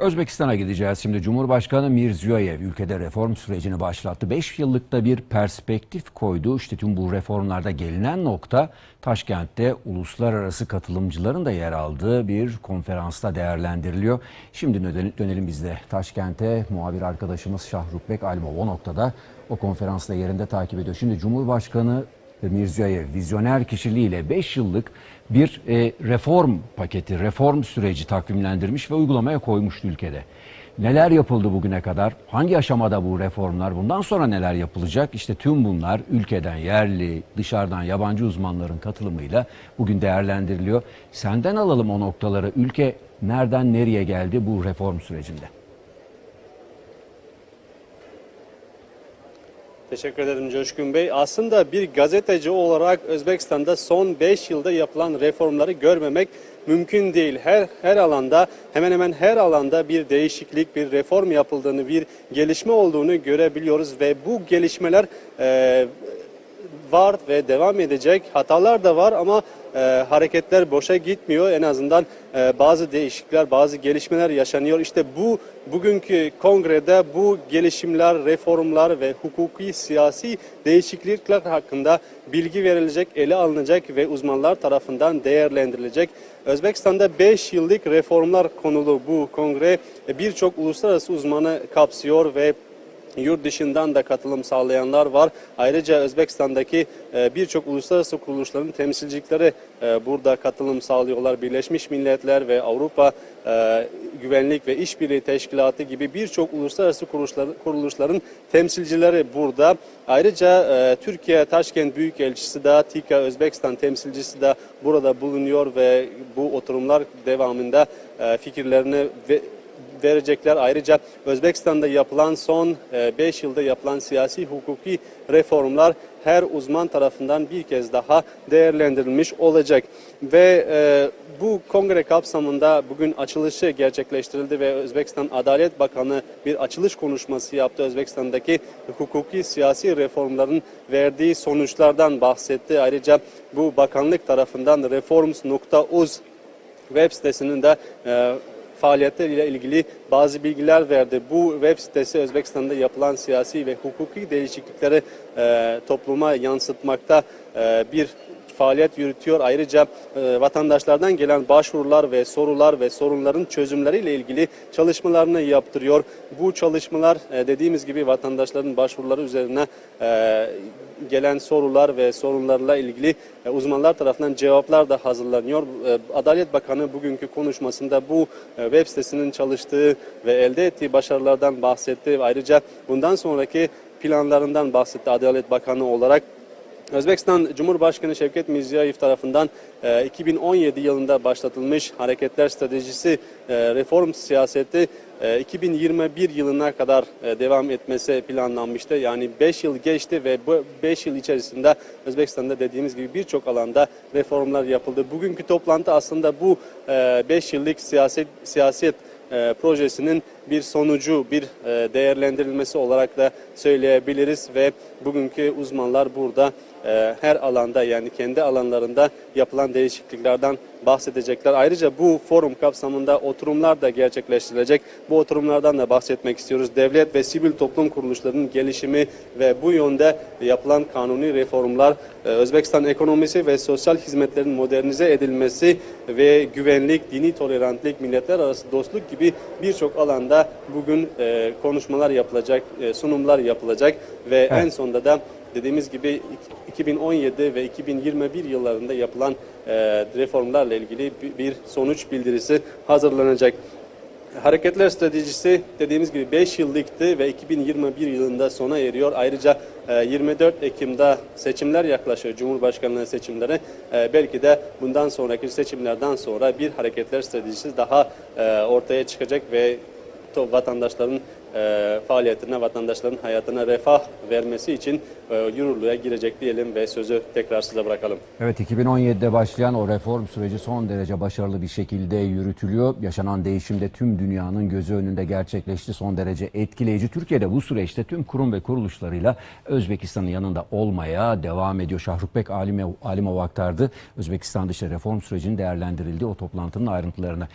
Özbekistan'a gideceğiz. Şimdi Cumhurbaşkanı Mirziyoyev ülkede reform sürecini başlattı. 5 yıllıkta bir perspektif koydu. İşte tüm bu reformlarda gelinen nokta Taşkent'te uluslararası katılımcıların da yer aldığı bir konferansta değerlendiriliyor. Şimdi dönelim, biz de Taşkent'e muhabir arkadaşımız Şahrukbek Alimov o noktada o konferansta yerinde takip ediyor. Şimdi Cumhurbaşkanı Mirziyoyev vizyoner kişiliğiyle 5 yıllık bir e, reform paketi, reform süreci takvimlendirmiş ve uygulamaya koymuştu ülkede. Neler yapıldı bugüne kadar? Hangi aşamada bu reformlar? Bundan sonra neler yapılacak? İşte tüm bunlar ülkeden yerli, dışarıdan yabancı uzmanların katılımıyla bugün değerlendiriliyor. Senden alalım o noktaları. Ülke nereden nereye geldi bu reform sürecinde? Teşekkür ederim Coşkun Bey. Aslında bir gazeteci olarak Özbekistan'da son 5 yılda yapılan reformları görmemek mümkün değil. Her her alanda hemen hemen her alanda bir değişiklik, bir reform yapıldığını, bir gelişme olduğunu görebiliyoruz ve bu gelişmeler e, var ve devam edecek. Hatalar da var ama e, hareketler boşa gitmiyor. En azından e, bazı değişiklikler, bazı gelişmeler yaşanıyor. İşte bu bugünkü kongrede bu gelişimler, reformlar ve hukuki, siyasi değişiklikler hakkında bilgi verilecek, ele alınacak ve uzmanlar tarafından değerlendirilecek. Özbekistan'da 5 yıllık reformlar konulu bu kongre e, birçok uluslararası uzmanı kapsıyor ve Yurt dışından da katılım sağlayanlar var. Ayrıca Özbekistan'daki e, birçok uluslararası kuruluşların temsilcilikleri e, burada katılım sağlıyorlar. Birleşmiş Milletler ve Avrupa e, Güvenlik ve İşbirliği Teşkilatı gibi birçok uluslararası kuruluşların, temsilcileri burada. Ayrıca Türkiye Taşkent Büyükelçisi de TİKA Özbekistan temsilcisi de burada bulunuyor ve bu oturumlar devamında fikirlerini ve verecekler. Ayrıca Özbekistan'da yapılan son 5 yılda yapılan siyasi hukuki reformlar her uzman tarafından bir kez daha değerlendirilmiş olacak. Ve e, bu kongre kapsamında bugün açılışı gerçekleştirildi ve Özbekistan Adalet Bakanı bir açılış konuşması yaptı. Özbekistan'daki hukuki siyasi reformların verdiği sonuçlardan bahsetti. Ayrıca bu bakanlık tarafından reforms.uz web sitesinin de e, faaliyetleriyle ilgili bazı bilgiler verdi. Bu web sitesi Özbekistan'da yapılan siyasi ve hukuki değişiklikleri e, topluma yansıtmakta e, bir faaliyet yürütüyor. Ayrıca e, vatandaşlardan gelen başvurular ve sorular ve sorunların çözümleriyle ilgili çalışmalarını yaptırıyor. Bu çalışmalar e, dediğimiz gibi vatandaşların başvuruları üzerine e, gelen sorular ve sorunlarla ilgili e, uzmanlar tarafından cevaplar da hazırlanıyor. E, Adalet Bakanı bugünkü konuşmasında bu e, web sitesinin çalıştığı ve elde ettiği başarılardan bahsetti. Ayrıca bundan sonraki planlarından bahsetti Adalet Bakanı olarak. Özbekistan Cumhurbaşkanı Şevket Mirziyoyev tarafından 2017 yılında başlatılmış hareketler stratejisi reform siyaseti 2021 yılına kadar devam etmesi planlanmıştı. Yani 5 yıl geçti ve bu 5 yıl içerisinde Özbekistan'da dediğimiz gibi birçok alanda reformlar yapıldı. Bugünkü toplantı aslında bu 5 yıllık siyaset siyaset e, projesinin bir sonucu, bir e, değerlendirilmesi olarak da söyleyebiliriz ve bugünkü uzmanlar burada e, her alanda yani kendi alanlarında yapılan değişikliklerden bahsedecekler. Ayrıca bu forum kapsamında oturumlar da gerçekleştirilecek. Bu oturumlardan da bahsetmek istiyoruz. Devlet ve sivil toplum kuruluşlarının gelişimi ve bu yönde yapılan kanuni reformlar, e, Özbekistan ekonomisi ve sosyal hizmetlerin modernize edilmesi ve güvenlik, dini tolerantlık, milletler arası dostluk gibi birçok alanda bugün e, konuşmalar yapılacak, e, sunumlar yapılacak ve evet. en sonunda da dediğimiz gibi 2017 ve 2021 yıllarında yapılan e, reformlarla ilgili bir sonuç bildirisi hazırlanacak. Hareketler stratejisi dediğimiz gibi 5 yıllıktı ve 2021 yılında sona eriyor. Ayrıca 24 Ekim'de seçimler yaklaşıyor, Cumhurbaşkanlığı seçimleri. Belki de bundan sonraki seçimlerden sonra bir hareketler stratejisi daha ortaya çıkacak ve vatandaşların e, faaliyetine, vatandaşların hayatına refah vermesi için e, yürürlüğe girecek diyelim ve sözü tekrar size bırakalım. Evet 2017'de başlayan o reform süreci son derece başarılı bir şekilde yürütülüyor. Yaşanan değişim de tüm dünyanın gözü önünde gerçekleşti. Son derece etkileyici. Türkiye'de bu süreçte tüm kurum ve kuruluşlarıyla Özbekistan'ın yanında olmaya devam ediyor. Şahrukbek Alimov, Alimov aktardı. Özbekistan'da işte reform sürecinin değerlendirildiği o toplantının ayrıntılarını.